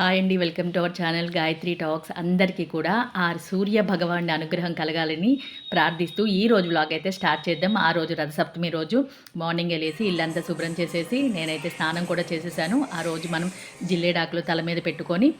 Hi అండి welcome to our channel Gayatri talks. అందరికీ కూడా ఆ సూర్య భగవాన్ అనుగ్రహం కలగాలని ప్రార్థిస్తూ ఈ రోజు వ్లాగ్ అయితే స్టార్ట్ చేద్దాం. ఆ రోజు రథసప్తమి రోజు మార్నింగ్ వెళ్ళేసి ఇల్లంతా శుభ్రం చేసేసి నేనైతే స్నానం కూడా చేసేసాను. ఆ రోజు మనం జిల్లేడాకులు తల మీద పెట్టుకొని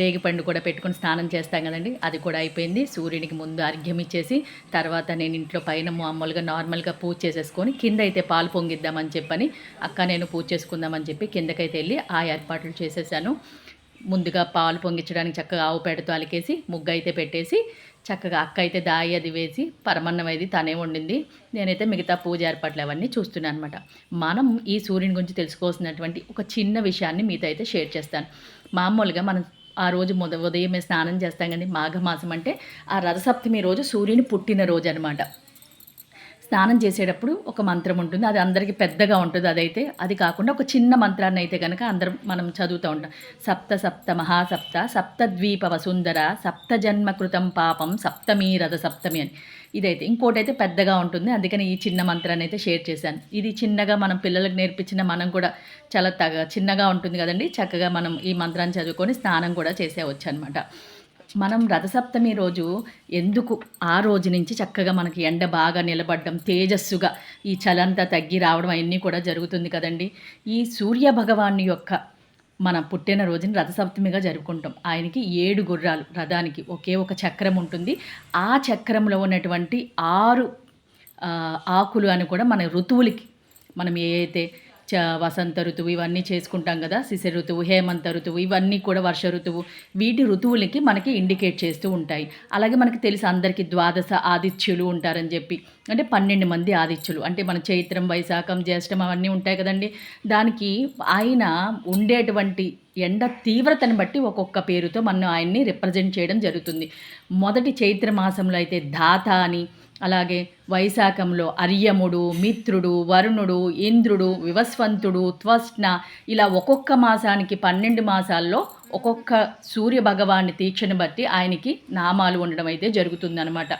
రేగిపండు కూడా పెట్టుకొని స్నానం చేస్తాం కదండి అది కూడా అయిపోయింది. సూర్యునికి ముందు అర్ఘ్యం ఇచ్చేసి తర్వాత నేను ఇంట్లో పైన మామూలుగా నార్మల్గా పూజ చేసేసుకొని కింద అయితే పాలు పొంగిద్దామని చెప్పని అక్క నేను పూజ చేసుకుందామని చెప్పి కిందకైతే వెళ్ళి ఆ ఏర్పాట్లు చేసేసాను. ముందుగా పాలు పొంగించడానికి చక్కగా ఆవు పేడతో అలికేసి ముగ్గు అయితే పెట్టేసి చక్కగా అక్క అయితే దాయి అది వేసి పరమన్నం అది తనే వండింది. నేనైతే మిగతా పూజ ఏర్పాట్లు అవన్నీ చూస్తున్నాను అనమాట మనం ఈ సూర్యుని గురించి తెలుసుకోవాల్సినటువంటి ఒక చిన్న విషయాన్ని మీతో అయితే షేర్ చేస్తాను. మామూలుగా మనం ఆ రోజు మొద ఉదయమే స్నానం చేస్తాం కానీ మాఘమాసం అంటే ఆ రథసప్తమి రోజు సూర్యుని పుట్టిన రోజు అనమాట స్నానం చేసేటప్పుడు ఒక మంత్రం ఉంటుంది. అది అందరికీ పెద్దగా ఉంటుంది. అదైతే అది కాకుండా ఒక చిన్న మంత్రాన్ని అయితే కనుక అందరం మనం చదువుతూ ఉంటాం. సప్త సప్త మహాసప్త సప్తద్వీప వసుందర సప్త జన్మకృతం పాపం సప్తమి రథ సప్తమి అని. ఇదైతే ఇంకోటి అయితే పెద్దగా ఉంటుంది. అందుకని ఈ చిన్న మంత్రాన్ని అయితే షేర్ చేశాను. ఇది చిన్నగా మనం పిల్లలకు నేర్పించిన మనం కూడా చాలా తగ చిన్నగా ఉంటుంది కదండి. చక్కగా మనం ఈ మంత్రాన్ని చదువుకొని స్నానం కూడా చేసేవచ్చు అనమాట మనం రథసప్తమి రోజు ఎందుకు ఆ రోజు నుంచి చక్కగా మనకి ఎండ బాగా నిలబడడం తేజస్సుగా ఈ చలంతా తగ్గి రావడం అవన్నీ కూడా జరుగుతుంది కదండి. ఈ సూర్య భగవాను యొక్క మన పుట్టిన రోజుని రథసప్తమిగా జరుపుకుంటాం. ఆయనకి ఏడు గుర్రాలు రథానికి ఒకే ఒక చక్రం ఉంటుంది. ఆ చక్రంలో ఉన్నటువంటి ఆరు ఆకులు అని కూడా మన ఋతువులకి మనం ఏ అయితే వసంత ఋతువు ఇవన్నీ చేసుకుంటాం కదా శిశ ఋతువు హేమంత ఋతువు ఇవన్నీ కూడా వర్ష ఋతువు వీటి ఋతువులకి మనకి ఇండికేట్ చేస్తూ ఉంటాయి. అలాగే మనకి తెలుసు అందరికీ ద్వాదశ ఆదిత్యులు ఉంటారని చెప్పి. అంటే పన్నెండు మంది ఆదిత్యులు. అంటే మన చైత్రం వైశాఖం జ్యేష్టం అవన్నీ ఉంటాయి కదండి. దానికి ఆయన ఉండేటువంటి ఎండ తీవ్రతను బట్టి ఒక్కొక్క పేరుతో మనం ఆయన్ని రిప్రజెంట్ చేయడం జరుగుతుంది. మొదటి చైత్ర మాసంలో అయితే ధాత అని అలాగే వైశాఖంలో అర్యముడు మిత్రుడు వరుణుడు ఇంద్రుడు వివస్వంతుడు త్వష్ణ ఇలా ఒక్కొక్క మాసానికి పన్నెండు మాసాల్లో ఒక్కొక్క సూర్య భగవాన్ని తీక్షను బట్టి ఆయనకి నామాలు ఉండడం అయితే జరుగుతుందనమాట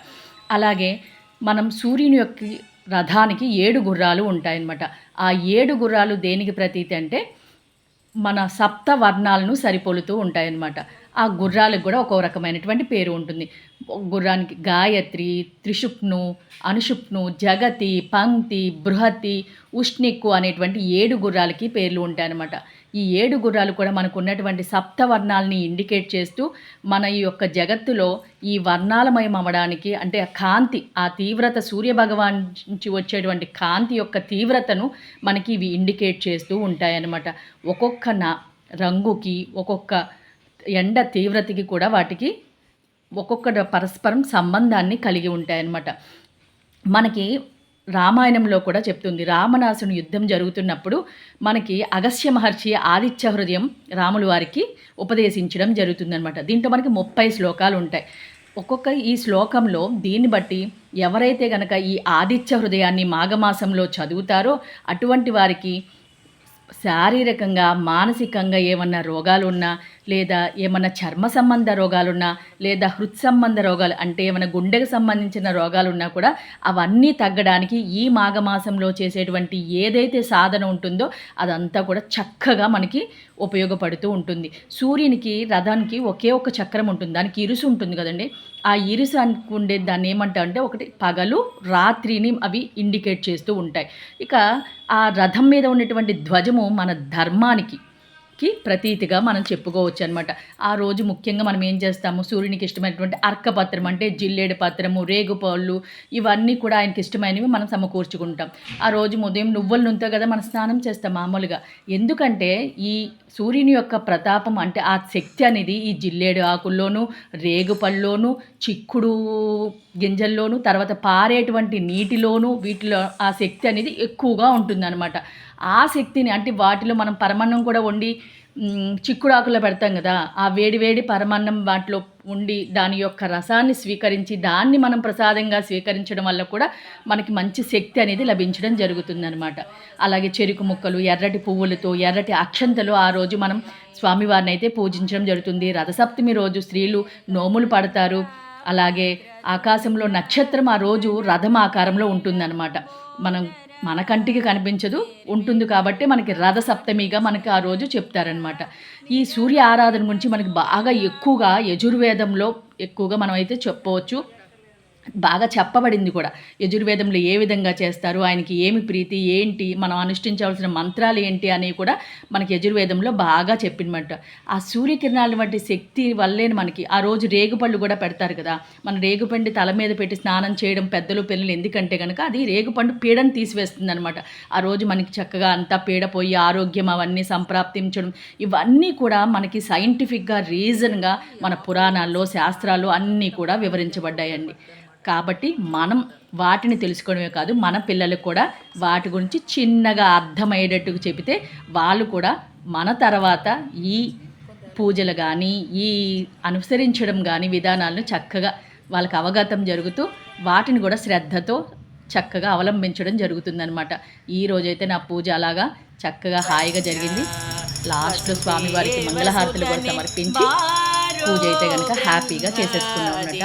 అలాగే మనం సూర్యుని యొక్క రథానికి ఏడు గుర్రాలు ఉంటాయన్నమాట. ఆ ఏడు గుర్రాలు దేనికి ప్రతీతి అంటే మన సప్త వర్ణాలను సరిపోలుతూ ఉంటాయన్నమాట. ఆ గుర్రాలకు కూడా ఒక రకమైనటువంటి పేరు ఉంటుంది. గుర్రానికి గాయత్రి త్రిషుప్ను అనుషుప్ను జగతి పంక్తి బృహతి ఉష్ణిక్కు అనేటువంటి ఏడు గుర్రాలకి పేర్లు ఉంటాయన్నమాట. ఈ ఏడు గుర్రాలు కూడా మనకు ఉన్నటువంటి సప్తవర్ణాలని ఇండికేట్ చేస్తూ మన ఈ యొక్క జగత్తులో ఈ వర్ణాలమయం అవ్వడానికి అంటే ఆ కాంతి ఆ తీవ్రత సూర్య భగవాన్ నుంచి వచ్చేటువంటి కాంతి యొక్క తీవ్రతను మనకి ఇవి ఇండికేట్ చేస్తూ ఉంటాయన్నమాట. ఒక్కొక్క నా రంగుకి ఒక్కొక్క ఎండ తీవ్రతకి కూడా వాటికి ఒక్కొక్క పరస్పరం సంబంధాన్ని కలిగి ఉంటాయన్నమాట. మనకి రామాయణంలో కూడా చెప్తుంది రామనాసుని యుద్ధం జరుగుతున్నప్పుడు మనకి అగస్త్య మహర్షి ఆదిత్య హృదయం రాములు వారికి ఉపదేశించడం జరుగుతుందనమాట దీంట్లో మనకి ముప్పై శ్లోకాలు ఉంటాయి. ఒక్కొక్క ఈ శ్లోకంలో దీన్ని బట్టి ఎవరైతే గనక ఈ ఆదిత్య హృదయాన్ని మాఘమాసంలో చదువుతారో అటువంటి వారికి శారీరకంగా మానసికంగా ఏమన్నా రోగాలు ఉన్నా లేదా ఏమైనా చర్మ సంబంధ రోగాలున్నా లేదా హృత్ సంబంధ రోగాలు అంటే ఏమైనా గుండెకు సంబంధించిన రోగాలు ఉన్నా కూడా అవన్నీ తగ్గడానికి ఈ మాఘమాసంలో చేసేటువంటి ఏదైతే సాధన ఉంటుందో అదంతా కూడా చక్కగా మనకి ఉపయోగపడుతూ ఉంటుంది. సూర్యునికి రథానికి ఒకే ఒక చక్రం ఉంటుంది. దానికి ఇరుసు ఉంటుంది కదండి. ఆ ఇరుసు అనుకుండే దాన్ని ఏమంటా అంటే ఒకటి పగలు రాత్రిని అవి ఇండికేట్ చేస్తూ ఉంటాయి. ఇక ఆ రథం మీద ఉన్నటువంటి ధ్వజము మన ధర్మానికి కి ప్రతీతిగా మనం చెప్పుకోవచ్చు అనమాట ఆ రోజు ముఖ్యంగా మనం ఏం చేస్తాము? సూర్యునికి ఇష్టమైనటువంటి అర్కపత్రం అంటే జిల్లేడు పత్రము రేగుపళ్ళు ఇవన్నీ కూడా ఆయనకి ఇష్టమైనవి మనం సమకూర్చుకుంటాం. ఆ రోజు ఉదయం నువ్వుల నుంతో కదా మనం స్నానం చేస్తాం మామూలుగా. ఎందుకంటే ఈ సూర్యుని యొక్క ప్రతాపం అంటే ఆ శక్తి అనేది ఈ జిల్లేడు ఆకుల్లోనూ రేగుపళ్ళలోనూ చిక్కుడు గింజల్లోనూ తర్వాత పారేటువంటి నీటిలోనూ వీటిలో ఆ శక్తి అనేది ఎక్కువగా ఉంటుందన్నమాట. ఆ శక్తిని అంటే వాటిలో మనం పరమాన్నం కూడా వండి చిక్కుడాకులో చిక్కుడు పెడతాం కదా ఆ వేడి వేడి పరమాన్నం వాటిలో ఉండి దాని యొక్క రసాన్ని స్వీకరించి దాన్ని మనం ప్రసాదంగా స్వీకరించడం వల్ల కూడా మనకి మంచి శక్తి అనేది లభించడం జరుగుతుందనమాట అలాగే చెరుకు ముక్కలు ఎర్రటి పువ్వులతో ఎర్రటి అక్షంతలు ఆ రోజు మనం స్వామివారిని అయితే పూజించడం జరుగుతుంది. రథసప్తమి రోజు స్త్రీలు నోములు పడతారు. అలాగే ఆకాశంలో నక్షత్రం ఆ రోజు రథం ఆకారంలో ఉంటుందన్నమాట. మనం మన కంటికి కనిపించదు ఉంటుంది కాబట్టి మనకి రథ సప్తమిగా మనకి ఆ రోజు చెప్తారనమాట ఈ సూర్య ఆరాధన గురించి మనకి బాగా ఎక్కువగా యజుర్వేదంలో ఎక్కువగా మనం అయితే చెప్పవచ్చు. బాగా చెప్పబడింది కూడా. యజుర్వేదంలో ఏ విధంగా చేస్తారు ఆయనకి ఏమి ప్రీతి ఏంటి మనం అనుష్ఠించవలసిన మంత్రాలు ఏంటి అనేవి కూడా మనకి యజుర్వేదంలో బాగా చెప్పిందన్నమాట ఆ సూర్యకిరణాల వంటి శక్తి వల్లే మనకి ఆ రోజు రేగుపళ్ళు కూడా పెడతారు కదా. మన రేగుపండి తల మీద పెట్టి స్నానం చేయడం పెద్దలు పిల్లలు ఎందుకంటే కనుక అది రేగుపండు పీడను తీసివేస్తుంది అనమాట ఆ రోజు మనకి చక్కగా అంతా పీడ పోయి ఆరోగ్యం అవన్నీ సంప్రాప్తించడం ఇవన్నీ కూడా మనకి సైంటిఫిక్గా రీజన్గా మన పురాణాల్లో శాస్త్రాలు అన్నీ కూడా వివరించబడ్డాయండి. కాబట్టి మనం వాటిని తెలుసుకోవడమే కాదు మన పిల్లలకు కూడా వాటి గురించి చిన్నగా అర్థమయ్యేటట్టుగా చెబితే వాళ్ళు కూడా మన తర్వాత ఈ పూజలు కానీ ఈ అనుసరించడం కానీ విధానాలను చక్కగా వాళ్ళకి అవగతం జరుగుతూ వాటిని కూడా శ్రద్ధతో చక్కగా అవలంబించడం జరుగుతుందనమాట ఈ రోజైతే నా పూజ అలాగా చక్కగా హాయిగా జరిగింది. లాస్ట్లో స్వామివారికి మంగళహారతులు కూడా సమర్పించి పూజ అయితే కనుక హ్యాపీగా చేసేసుకున్నాం అనమాట